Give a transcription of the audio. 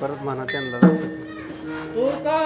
परत म्हणा त्यांना. तुका